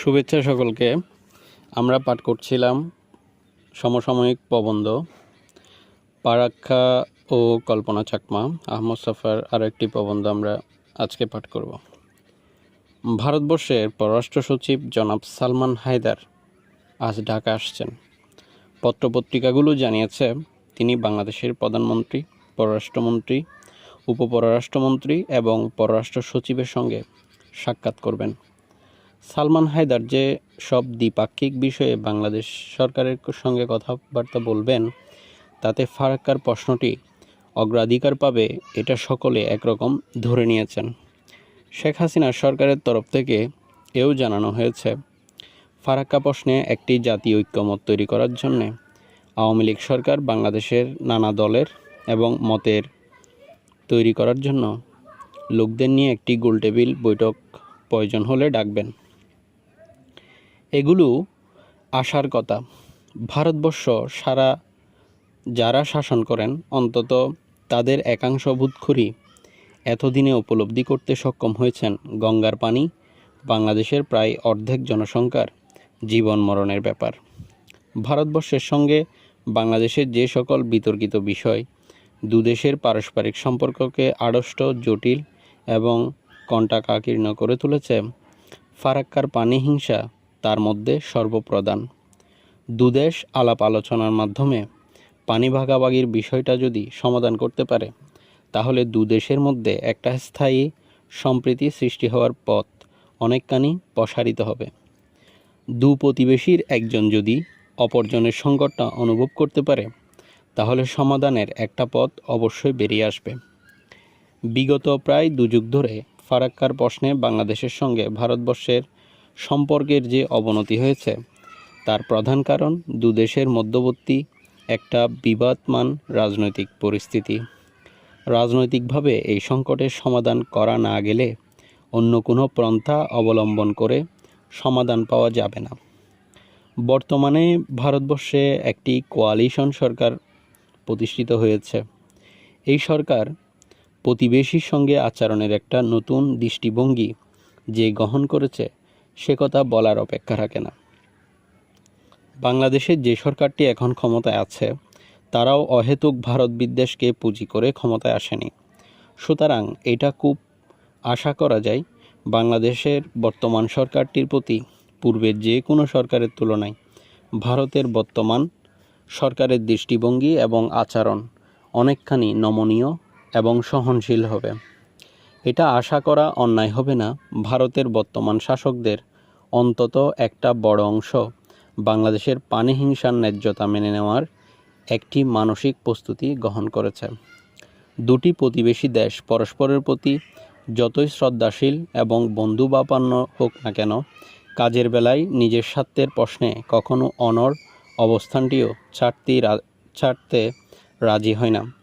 শুভেচ্ছা সকলকে। আমরা পাঠ করছিলাম সমসাময়িক প্রবন্ধ পারাক্ষা ও কল্পনা চাকমা, আহমদ সাফার আরও একটি প্রবন্ধ আমরা আজকে পাঠ করব। ভারতবর্ষের পররাষ্ট্র সচিব জনাব সালমান হায়দার আজ ঢাকা আসছেন। পত্রপত্রিকাগুলো জানিয়েছে, তিনি বাংলাদেশের প্রধানমন্ত্রী, পররাষ্ট্রমন্ত্রী, উপপররাষ্ট্রমন্ত্রী এবং পররাষ্ট্র সচিবের সঙ্গে সাক্ষাৎ করবেন। সালমান হায়দার যে সব দ্বিপাক্ষিক বিষয়ে বাংলাদেশ সরকারের সঙ্গে কথাবার্তা বলবেন, তাতে ফারাক্কার প্রশ্নটি অগ্রাধিকার পাবে এটা সকলে একরকম ধরে নিয়েছেন। শেখ হাসিনা সরকারের তরফ থেকে এও জানানো হয়েছে, ফারাক্কা প্রশ্নে একটি জাতীয় ঐক্যমত তৈরি করার জন্য আওয়ামী লীগ সরকার বাংলাদেশের নানা দলের এবং মতের তৈরি করার জন্য লোকদের নিয়ে একটি গোলটেবিল বৈঠক প্রয়োজন হলে ডাকবেন। এগুলো আসার কথা। ভারতবর্ষ সারা যারা শাসন করেন, অন্তত তাদের একাংশ ভূতখুরি এতদিনে উপলব্ধি করতে সক্ষম হয়েছেন গঙ্গার পানি, বাংলাদেশের প্রায় অর্ধেক জনসংখ্যার জীবন মরণের ব্যাপার। ভারতবর্ষের সঙ্গে বাংলাদেশের যে সকল বিতর্কিত বিষয়, দুদেশের পারস্পরিক সম্পর্ককে আড়ষ্ট, জটিল এবং কণ্টাকাকীর্ণ করে তুলেছে, ফারাক্কার পানি হিংসা তার মধ্যে সর্বপ্রধান। দুদেশ আলাপ আলোচনার মাধ্যমে পানি ভাগাভাগির বিষয়টা যদি সমাধান করতে পারে, তাহলে দুদেশের মধ্যে একটা স্থায়ী সম্প্রীতি সৃষ্টি হওয়ার পথ অনেকখানি প্রসারিত হবে। দু প্রতিবেশীর একজন যদি অপরজনের সংকটটা অনুভব করতে পারে, তাহলে সমাধানের একটা পথ অবশ্যই বেরিয়ে আসবে। বিগত প্রায় দুযুগ ধরে ফারাক্কার প্রশ্নে বাংলাদেশের সঙ্গে ভারতবর্ষের সম্পর্কের যে অবনতি হয়েছে, তার প্রধান কারণ দুদেশের মধ্যবর্তী একটা বিবাদমান রাজনৈতিক পরিস্থিতি। রাজনৈতিকভাবে এই সংকটের সমাধান করা না গেলে অন্য কোনো পন্থা অবলম্বন করে সমাধান পাওয়া যাবে না। বর্তমানে ভারতবর্ষে একটি কোয়ালিশন সরকার প্রতিষ্ঠিত হয়েছে। এই সরকার প্রতিবেশীর সঙ্গে আচরণের একটা নতুন দৃষ্টিভঙ্গি যে গ্রহণ করেছে সে কথা বলার অপেক্ষা রাখে না। বাংলাদেশের যে সরকারটি এখন ক্ষমতায় আছে, তারাও অহেতুক ভারত বিদ্বেষকে পুঁজি করে ক্ষমতায় আসেনি। সুতরাং এটা খুব আশা করা যায়, বাংলাদেশের বর্তমান সরকারটির প্রতি পূর্বের যে কোনো সরকারের তুলনায় ভারতের বর্তমান সরকারের দৃষ্টিভঙ্গি এবং আচরণ অনেকখানি নমনীয় এবং সহনশীল হবে। এটা আশা করা অন্যায় হবে না, ভারতের বর্তমান শাসকদের। অন্তত একটা বড় অংশ বাংলাদেশের পানি হিংসার ন্যায্যতা মেনে নেওয়ার একটি মানসিক প্রস্তুতি গ্রহণ করেছে। দুটি প্রতিবেশী দেশ পরস্পরের প্রতি যতই শ্রদ্ধাশীল এবং বন্ধু বন্ধুবাপান্ন হোক না কেন, কাজের বেলায় নিজের স্বার্থের প্রশ্নে কখনো অনর অবস্থানটিও ছাড়তেই রা- ছাড়তে রাজি হয় না।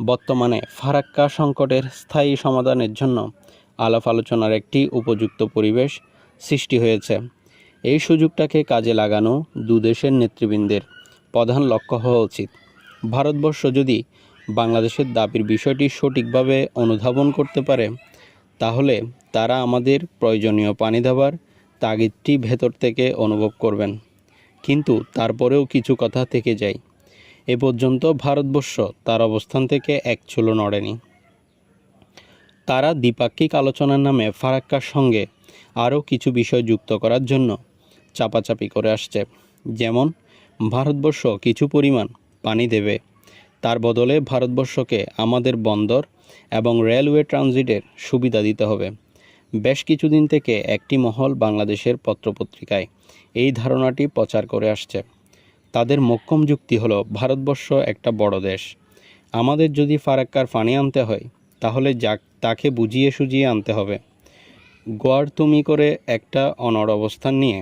বর্তমানে ফারাক্কা সংকটের স্থায়ী সমাধানের জন্য আলাপ আলোচনার একটি উপযুক্ত পরিবেশ সৃষ্টি হয়েছে। এই সুযোগটাকে কাজে লাগানো দুদেশের নেতৃবৃন্দের প্রধান লক্ষ্য হওয়া উচিত। ভারতবর্ষ যদি বাংলাদেশের দাবির বিষয়টি সঠিকভাবে অনুধাবন করতে পারে, তাহলে তারা আমাদের প্রয়োজনীয় পানি দেওয়ার তাগিদটি ভেতর থেকে অনুভব করবেন। কিন্তু তারপরেও কিছু কথা থেকে যায়। এ পর্যন্ত ভারতবর্ষ তার অবস্থান থেকে এক চুলো নড়েনি। তারা দ্বিপাক্ষিক আলোচনার নামে ফারাক্কার সঙ্গে আরও কিছু বিষয় যুক্ত করার জন্য চাপাচাপি করে আসছে। যেমন, ভারতবর্ষ কিছু পরিমাণ পানি দেবে, তার বদলে ভারতবর্ষকে আমাদের বন্দর এবং রেলওয়ে ট্রানজিটের সুবিধা দিতে হবে। বেশ কিছুদিন থেকে একটি মহল বাংলাদেশের পত্রপত্রিকায় এই ধারণাটি প্রচার করে আসছে। তাদের মোক্ষম যুক্তি হলো, ভারতবর্ষ একটা বড় দেশ। আমাদের যদি ফারাক্কার পানি আনতে হয়, তাহলে যাক, তাকে বুঝিয়ে সুজিয়ে আনতে হবে। গোয়ার তুমি করে একটা অনড় অবস্থান নিয়ে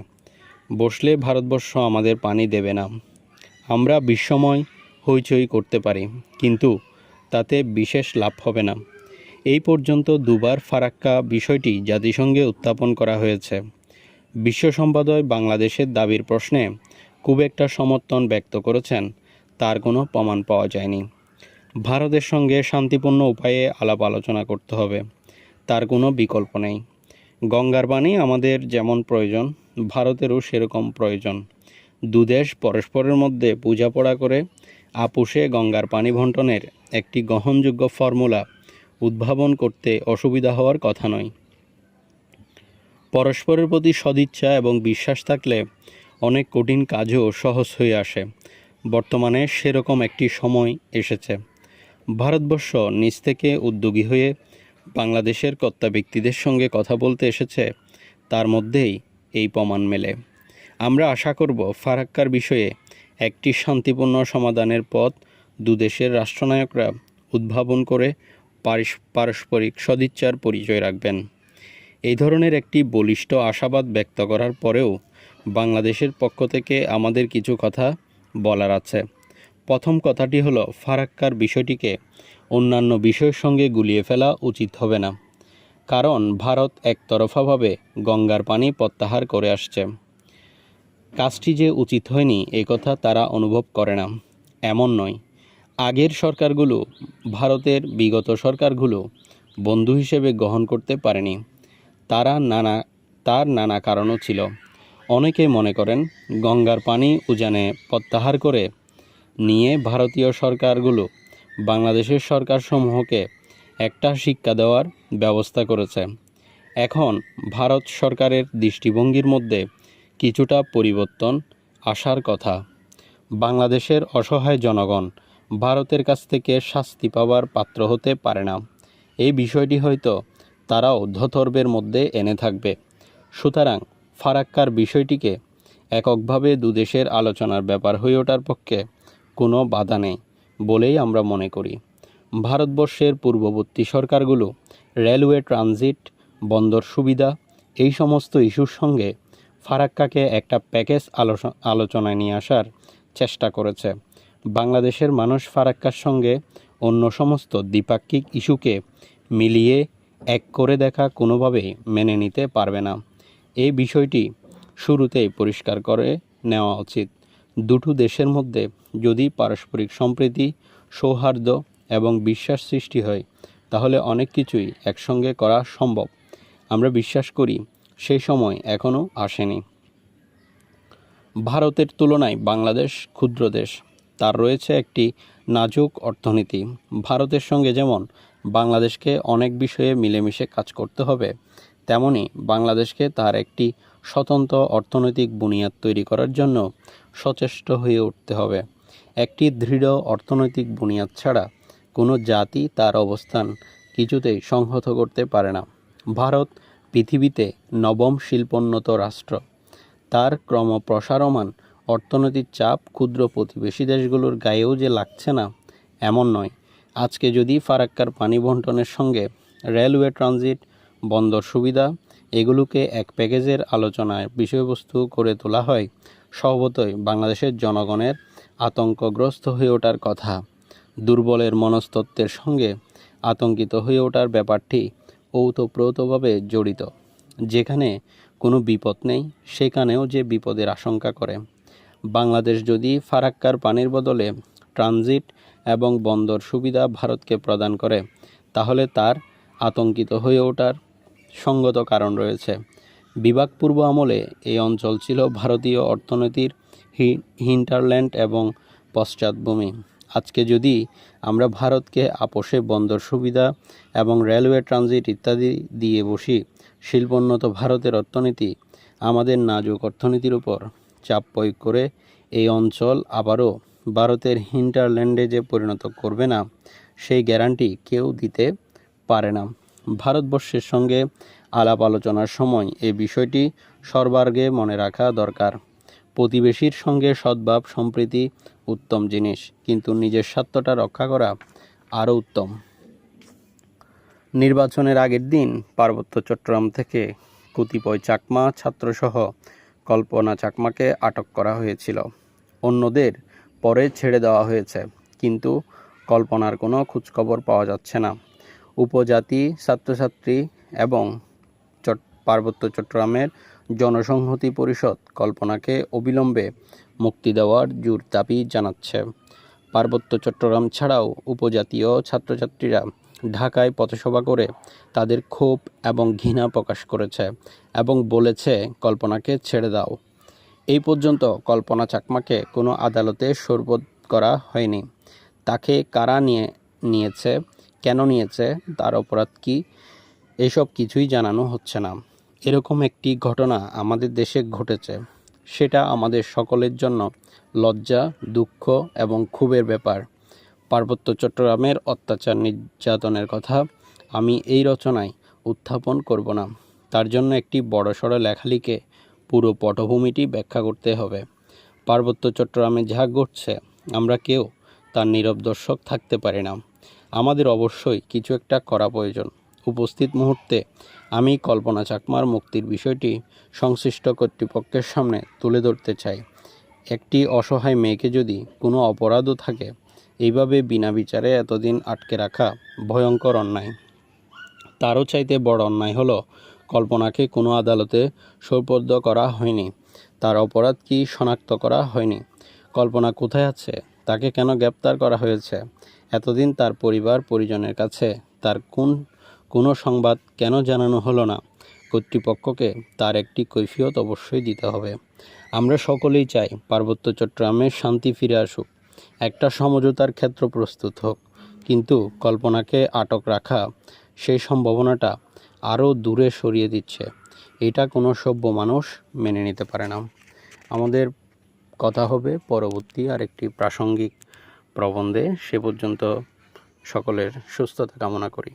বসলে ভারতবর্ষ আমাদের পানি দেবে না। আমরা বিশ্বময় হইচই করতে পারি, কিন্তু তাতে বিশেষ লাভ হবে না। এই পর্যন্ত দুবার ফারাক্কা বিষয়টি জাতিসংঘে উত্থাপন করা হয়েছে। বিশ্ব সম্পাদয় বাংলাদেশের দাবির প্রশ্নে খুব একটা সমর্থন ব্যক্ত করেছেন, তার কোনো প্রমাণ পাওয়া যায়নি। ভারতের সঙ্গে শান্তিপূর্ণ উপায়ে আলাপ আলোচনা করতে হবে, তার কোনো বিকল্প নেই। গঙ্গার পানি আমাদের যেমন প্রয়োজন, ভারতেরও সেরকম প্রয়োজন। দুদেশ পরস্পরের মধ্যে বোঝাপড়া করে আপুসে গঙ্গার পানি বন্টনের একটি গ্রহণযোগ্য ফর্মুলা উদ্ভাবন করতে অসুবিধা হওয়ার কথা নয়। পরস্পরের প্রতি সদিচ্ছা এবং বিশ্বাস থাকলে অনেক কঠিন কাজও সহজ হয়ে আসে। বর্তমানে সেরকম একটি সময় এসেছে। ভারতবর্ষ নিজ থেকে উদ্যোগী হয়ে বাংলাদেশের কর্তা ব্যক্তিদের সঙ্গে কথা বলতে এসেছে, তার মধ্যেই এই প্রমাণ মেলে। আমরা আশা করব ফারাক্কার বিষয়ে একটি শান্তিপূর্ণ সমাধানের পথ দুদেশের রাষ্ট্রনায়করা উদ্ভাবন করে পারস্পরিক সদিচ্ছার পরিচয় রাখবেন। এই ধরনের একটি বলিষ্ঠ আশাবাদ ব্যক্ত করার পরেও বাংলাদেশের পক্ষ থেকে আমাদের কিছু কথা বলার আছে। প্রথম কথাটি হলো, ফারাক্কার বিষয়টিকে অন্যান্য বিষয়ের সঙ্গে গুলিয়ে ফেলা উচিত হবে না। কারণ ভারত একতরফাভাবে গঙ্গার পানি প্রত্যাহার করে আসছে। কাজটি যে উচিত হয়নি, এ কথা তারা অনুভব করে না। এমন নয়। আগের সরকারগুলো, ভারতের বিগত সরকারগুলো বন্ধু হিসেবে গ্রহণ করতে পারেনি। তারা নানা, তার নানা কারণও ছিল। অনেকে মনে করেন গঙ্গার পানি উজানে প্রত্যাহার করে নিয়ে ভারতীয় সরকারগুলো বাংলাদেশের সরকারসমূহকে একটা শিক্ষা দেওয়ার ব্যবস্থা করেছে। এখন ভারত সরকারের দৃষ্টিভঙ্গির মধ্যে কিছুটা পরিবর্তন আসার কথা। বাংলাদেশের অসহায় জনগণ ভারতের কাছ থেকে শাস্তি পাওয়ার পাত্র হতে পারে না। এই বিষয়টি হয়তো তারাও ধতর্বের মধ্যে এনে থাকবে। সুতরাং ফারাক্কার বিষয়টিকে এককভাবে দুদেশের আলোচনার ব্যাপার হয়ে ওঠার পক্ষে কোনো বাধা নেই বলেই আমরা মনে করি। ভারতবর্ষের পূর্ববর্তী সরকারগুলো রেলওয়ে ট্রানজিট, বন্দর সুবিধা, এই সমস্ত ইস্যুর সঙ্গে ফারাক্কাকে একটা প্যাকেজ আলোচনায় নিয়ে আসার চেষ্টা করেছে। বাংলাদেশের মানুষ ফারাক্কার সঙ্গে অন্য সমস্ত দ্বিপাক্ষিক ইস্যুকে মিলিয়ে এক করে দেখা কোনোভাবেই মেনে নিতে পারবে না। এই বিষয়টি শুরুতেই পরিষ্কার করে নেওয়া উচিত। দুটো দেশের মধ্যে যদি পারস্পরিক সম্প্রীতি, সৌহার্দ্য এবং বিশ্বাস সৃষ্টি হয়, তাহলে অনেক কিছুই একসঙ্গে করা সম্ভব। আমরা বিশ্বাস করি সেই সময় এখনও আসেনি। ভারতের তুলনায় বাংলাদেশ ক্ষুদ্র দেশ। তার রয়েছে একটি নাজুক অর্থনীতি। ভারতের সঙ্গে যেমন বাংলাদেশকে অনেক বিষয়ে মিলেমিশে কাজ করতে হবে তেমনি বাংলাদেশকে তার একটি স্বতন্ত্র অর্থনৈতিক বুনিয়াদ তৈরি করার জন্য সচেষ্ট হয়ে উঠতে হবে। একটি দৃঢ় অর্থনৈতিক বুনিয়াদ ছাড়া কোনো জাতি তার অবস্থান কিছুতেই সংহত করতে পারে না। ভারত পৃথিবীতে নবম শিল্পোন্নত রাষ্ট্র। তার ক্রমপ্রসারমান অর্থনৈতিক চাপ ক্ষুদ্র প্রতিবেশী দেশগুলোর গায়েও যে লাগছে না, এমন নয়। আজকে যদি ফারাক্কার পানি বন্টনের সঙ্গে রেলওয়ে ট্রানজিট বন্দর সুবিধা, এগুলোকে এক প্যাকেজের আলোচনায় বিষয়বস্তু করে তোলা হয়, স্বভাবতই বাংলাদেশের জনগণের আতঙ্কগ্রস্ত হয়ে ওঠার কথা। দুর্বলের মনস্তত্ত্বের সঙ্গে আতঙ্কিত হয়ে ওঠার ব্যাপারটি ওতপ্রোতভাবে জড়িত। যেখানে কোনো বিপদ নেই, সেখানেও যে বিপদের আশঙ্কা করে। বাংলাদেশ যদি ফারাক্কার পানির বদলে ট্রানজিট এবং বন্দর সুবিধা ভারতকে প্রদান করে, তাহলে তার আতঙ্কিত হয়ে ওঠার সঙ্গত কারণ রয়েছে। বিভাগ পূর্ব আমলে এই অঞ্চল ছিল ভারতীয় অর্থনীতির হিন্টারল্যান্ড এবং পশ্চাৎভূমি। আজকে যদি আমরা ভারতকে আপোষে বন্দর সুবিধা এবং রেলওয়ে ট্রানজিট ইত্যাদি দিয়ে বসি, শিল্পোন্নত ভারতের অর্থনীতি আমাদের নাজুক অর্থনীতির উপর চাপ প্রয়োগ করে এই অঞ্চল আবারও ভারতের হিন্টারল্যান্ডে যে পরিণত করবে না, সেই গ্যারান্টি কেউ দিতে পারে না। ভারতবর্ষের সঙ্গে আলাপ আলোচনার সময় এই বিষয়টি সর্বার্গে মনে রাখা দরকার। প্রতিবেশীর সঙ্গে সদ্ভাব সম্প্রীতি উত্তম জিনিস, কিন্তু নিজের স্বার্থটা রক্ষা করা আরও উত্তম। নির্বাচনের আগের দিন পার্বত্য চট্টগ্রাম থেকে কতিপয় চাকমা ছাত্রসহ কল্পনা চাকমাকে আটক করা হয়েছিল। অন্যদের পরে ছেড়ে দেওয়া হয়েছে, কিন্তু কল্পনার কোনো খোঁজখবর পাওয়া যাচ্ছে না। উপজাতি, ছাত্রছাত্রী এবং চট পার্বত্য চট্টগ্রামের জনসংহতি পরিষদ কল্পনাকে অবিলম্বে মুক্তি দেওয়ার জোর দাবি জানাচ্ছে। পার্বত্য চট্টগ্রাম ছাড়াও উপজাতীয় ছাত্রছাত্রীরা ঢাকায় পথসভা করে তাদের ক্ষোভ এবং ঘৃণা প্রকাশ করেছে এবং বলেছে, কল্পনাকে ছেড়ে দাও। এই পর্যন্ত কল্পনা চাকমাকে কোনো আদালতে সোরবোধ করা হয়নি। তাকে কারা নিয়ে নিয়েছে? কেন নিয়েছে, তার অপরাধ কী, এসব কিছুই জানানো হচ্ছে না। এরকম একটি ঘটনা আমাদের দেশে ঘটেছে। সেটা আমাদের সকলের জন্য লজ্জা, দুঃখ এবং ক্ষোভের ব্যাপার। পার্বত্য চট্টগ্রামের অত্যাচার নির্যাতনের কথা আমি এই রচনায় উত্থাপন করব না। তার জন্য একটি বড়সড় লেখা লিখে পুরো পটভূমিটি ব্যাখ্যা করতে হবে। পার্বত্য চট্টগ্রামে যা ঘটছে, আমরা কেউ তার নীরব দর্শক থাকতে পারি না। আমাদের অবশ্যই কিছু একটা করা প্রয়োজন। উপস্থিত মুহূর্তে আমি কল্পনা চাকমার মুক্তির বিষয়টি সংশ্লিষ্ট কর্তৃপক্ষের সামনে তুলে ধরতে চাই। একটি অসহায় মেয়েকে যদি কোনো অপরাধও থাকে, এইভাবে বিনা বিচারে এতদিন আটকে রাখা ভয়ঙ্কর অন্যায়। তারও চাইতে বড় অন্যায় হলো, কল্পনাকে কোনো আদালতে সোপর্দ করা হয়নি। তার অপরাধ কি শনাক্ত করা হয়নি? কল্পনা কোথায় আছে? তাকে কেন গ্রেপ্তার করা হয়েছে? এতদিন তার পরিবার পরিজনের কাছে তার কোন, কোনো সংবাদ কেন জানানো হলো না? কর্তৃপক্ষকে তার একটি কৈফিয়ত অবশ্যই দিতে হবে। আমরা সকলেই চাই পার্বত্য চট্টগ্রামে শান্তি ফিরে আসুক। একটা সমঝোতার ক্ষেত্র প্রস্তুত হোক। কিন্তু কল্পনাকে আটক রাখা সেই সম্ভাবনাটা আরও দূরে সরিয়ে দিচ্ছে। এটা কোনো সভ্য মানুষ মেনে নিতে পারে না। আমাদের কথা হবে পরবর্তী আরেকটি প্রাসঙ্গিক প্রবন্ধে সে পর্যন্ত সকলের সুস্থতা কামনা করি।